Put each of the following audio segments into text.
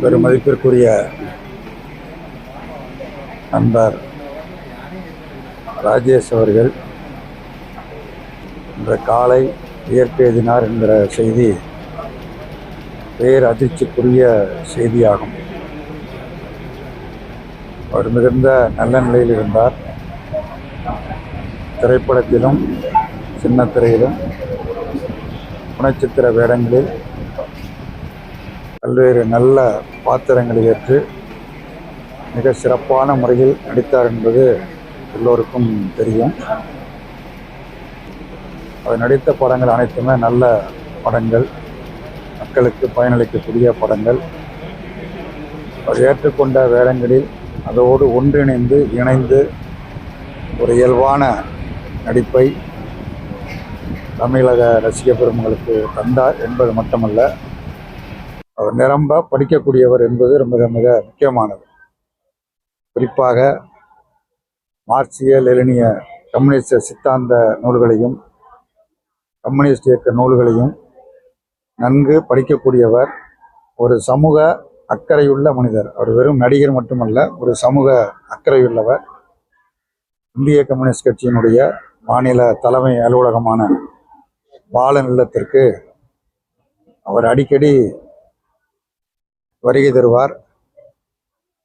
பெரும் மதிப்பிற்குரிய நண்பர் ராஜேஷ் அவர்கள் இன்று காலை இயற்கை என்கிற செய்தி பேர் அதிர்ச்சிக்குரிய செய்தியாகும். அவர் மிகுந்த நல்ல நிலையில் இருந்தார். திரைப்படத்திலும் சின்ன திரையிலும் குணச்சித்திர வேடங்களில் பல்வேறு நல்ல பாத்திரங்களை ஏற்று மிக சிறப்பான முறையில் நடித்தார் என்பது எல்லோருக்கும் தெரியும். அவர் நடித்த படங்கள் அனைத்துமே நல்ல படங்கள். மக்களுக்கு பயனளிக்கக்கூடிய படங்கள். அவர் ஏற்றுக்கொண்ட வேடங்களில் அதோடு ஒன்றிணைந்து இணைந்து ஒரு இயல்பான நடிப்பை தமிழக ரசிக பெருமங்களுக்கு தந்தார் என்பது மட்டுமல்ல அவர் நிரம்ப படிக்கக்கூடியவர் என்பது மிக மிக முக்கியமானது. குறிப்பாக மார்க்சிய லெனினிய கம்யூனிஸ்ட சித்தாந்த நூல்களையும் கம்யூனிஸ்ட் இயக்க நூல்களையும் நன்கு படிக்கக்கூடியவர் ஒரு சமூக அக்கறையுள்ள மனிதர். அவர் வெறும் நடிகர் மட்டுமல்ல ஒரு சமூக அக்கறையுள்ளவர். இந்திய கம்யூனிஸ்ட் கட்சியினுடைய மாநில தலைமை அலுவலகமான பாலன் நிலத்திற்கு அவர் அடிக்கடி வருகை தருவார்.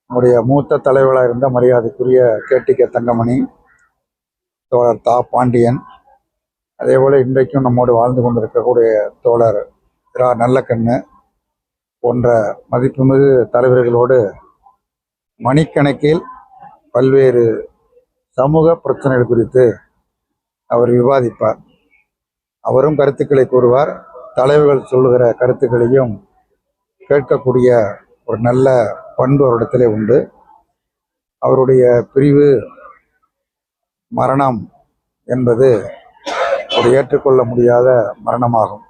நம்முடைய மூத்த தலைவராக இருந்த மரியாதைக்குரிய கேட்டிகே தங்கமணி தோழர் தா பாண்டியன் அதேபோல் இன்றைக்கும் நம்மோடு வாழ்ந்து கொண்டிருக்கக்கூடிய தோழர் இரா நல்லக்கண்ணு போன்ற மதிப்புமிகு தலைவர்களோடு மணிக்கணக்கில் பல்வேறு சமூக பிரச்சனைகள் குறித்து அவர் விவாதிப்பார். அவரும் கருத்துக்களை கூறுவார். தலைவர்கள் சொல்லுகிற கருத்துக்களையும் கேட்கக்கூடிய ஒரு நல்ல பண்பு அவரிடத்திலே உண்டு. அவருடைய பிரிவு மரணம் என்பது ஒரு ஏற்றுக்கொள்ள முடியாத மரணமாகும்.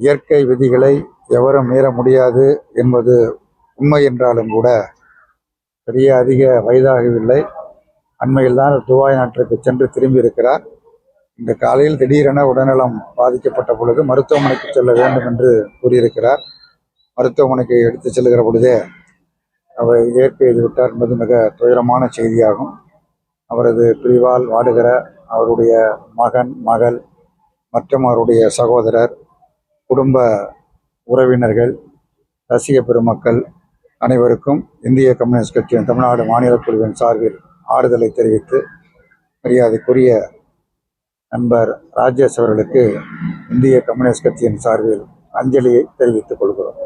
இயற்கை விதிகளை எவரும் மீற முடியாது என்பது உண்மை என்றாலும் கூட பெரிய அதிக வயதாகவில்லை. அண்மையில் தான் துபாய் நாட்டிற்கு சென்று திரும்பி இருக்கிறார் இன்று காலையில் திடீரென உடல்நலம் பாதிக்கப்பட்ட பொழுது மருத்துவமனைக்கு செல்ல வேண்டும் என்று கூறியிருக்கிறார். மருத்துவமனைக்கு எடுத்து செல்கிற பொழுதே அவர் இயற்கை எழுதி விட்டார் என்பது மிக துயரமான செய்தியாகும். அவரது பிரிவால் வாடுகிற அவருடைய மகன் மகள் மற்றும் அவருடைய சகோதரர் குடும்ப உறவினர்கள் ரசிக பெருமக்கள் அனைவருக்கும் இந்திய கம்யூனிஸ்ட் கட்சியின் தமிழ்நாடு மாநில குழுவின் சார்பில் ஆறுதலை தெரிவித்து மரியாதைக்குரிய நண்பர் ராஜேஷ் அவர்களுக்கு இந்திய கம்யூனிஸ்ட் கட்சியின் சார்பில் அஞ்சலியை தெரிவித்துக் கொள்கிறோம்.